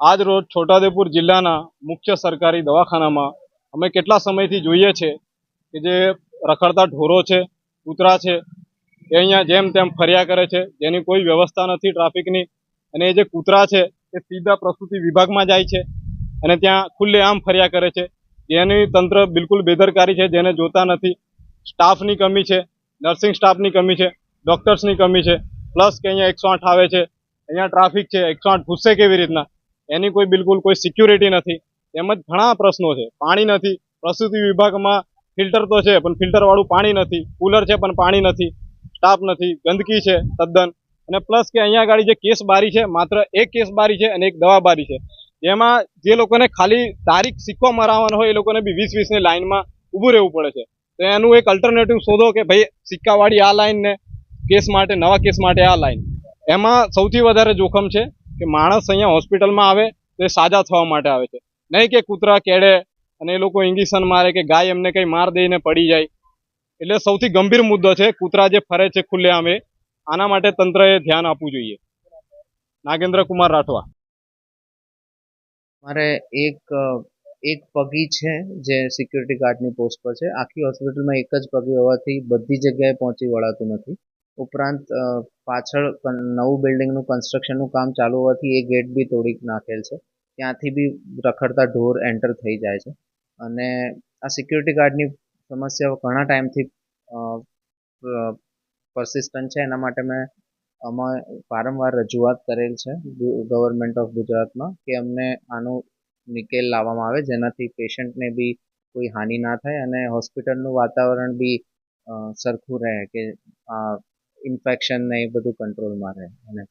આજ રોજ છોટાઉદેપુર જિલ્લાના મુખ્ય સરકારી દવાખાનામાં અમે કેટલા સમયથી જોઈએ છે કે જે રખડતા ઢોરો છે, કૂતરા છે, એ અહીંયા જેમ તેમ ફર્યા કરે છે, જેની કોઈ વ્યવસ્થા નથી ટ્રાફિકની. અને એ જે કૂતરા છે, એ સીધા પ્રસૂતિ વિભાગમાં જાય છે અને ત્યાં ખુલ્લેઆમ ફર્યા કરે છે. જેની તંત્ર બિલકુલ બેદરકારી છે, જેને જોતા નથી. સ્ટાફની કમી છે, નર્સિંગ સ્ટાફની કમી છે, ડોક્ટર્સની કમી છે, પ્લસ કે અહીંયા એકસો આઠ આવે છે, અહીંયા ટ્રાફિક છે, એકસો આઠ ઘૂસશે કેવી રીતના? એની કોઈ બિલકુલ કોઈ સિક્યુરિટી નથી. તેમજ ઘણા પ્રશ્નો છે. પાણી નથી. પ્રસૂતિ વિભાગમાં ફિલ્ટર તો છે, પણ ફિલ્ટરવાળું પાણી નથી. કુલર છે, પણ પાણી નથી. સ્ટાફ નથી. ગંદકી છે, તદ્દન. અને પ્લસ કે અહીંયા આગળ જે કેસ બારી છે, માત્ર એક કેસ બારી છે અને એક દવા બારી છે. જેમાં જે લોકોને ખાલી તારીખ સિક્કો મરાવવાનો હોય, એ લોકોને બી વીસ વીસની લાઈનમાં ઊભું રહેવું પડે છે. તો એનું એક અલ્ટરનેટિવ શોધો કે ભાઈ સિક્કાવાળી આ લાઇનને કેસ માટે, નવા કેસ માટે આ લાઇન એમાં સૌથી વધારે જોખમ છે કે માણસ અહીંયા હોસ્પિટલમાં આવે, તો એ સાજા થવા માટે આવે છે. નહીં કે કૂતરા કેળે અને એ લોકો ઇન્જેક્શન મારે કે ગાય એમને કંઈ માર દઈને પડી જાય. એટલે સૌથી ગંભીર મુદ્દો છે, કૂતરા જે ફરે છે ખુલ્લે આમે આના માટે તંત્રએ ધ્યાન આપવું જોઈએ. નાગેન્દ્ર કુમાર રાઠવા. મારે એક એક પગી છે જે સિક્યુરિટી ગાર્ડની પોસ્ટ પર છે. આખી હોસ્પિટલમાં એક જ પગી હોવાથી બધી જગ્યાએ પહોંચી વળાતું નથી. ઉપરાંત પાછળ નવું બિલ્ડિંગનું કન્સ્ટ્રક્શનનું કામ ચાલુ હોવાથી એ ગેટ બી તોડી નાખેલ છે. ત્યાંથી બી રખડતા ઢોર એન્ટર થઈ જાય છે. અને આ સિક્યુરિટી ગાર્ડની સમસ્યાઓ ઘણા ટાઈમથી પરસિસ્ટન્ટ છે. એના માટે મેં અમે વારંવાર રજૂઆત કરેલ છે ગવર્મેન્ટ ઓફ ગુજરાતમાં કે અમને આનું નિકેલ લાવવામાં આવે જેનાથી પેશન્ટને બી કોઈ હાનિ ના થાય અને હોસ્પિટલનું વાતાવરણ બી સરખું રહે કે ઇન્ફેક્શન ને એ બધું કંટ્રોલમાં રહે. અને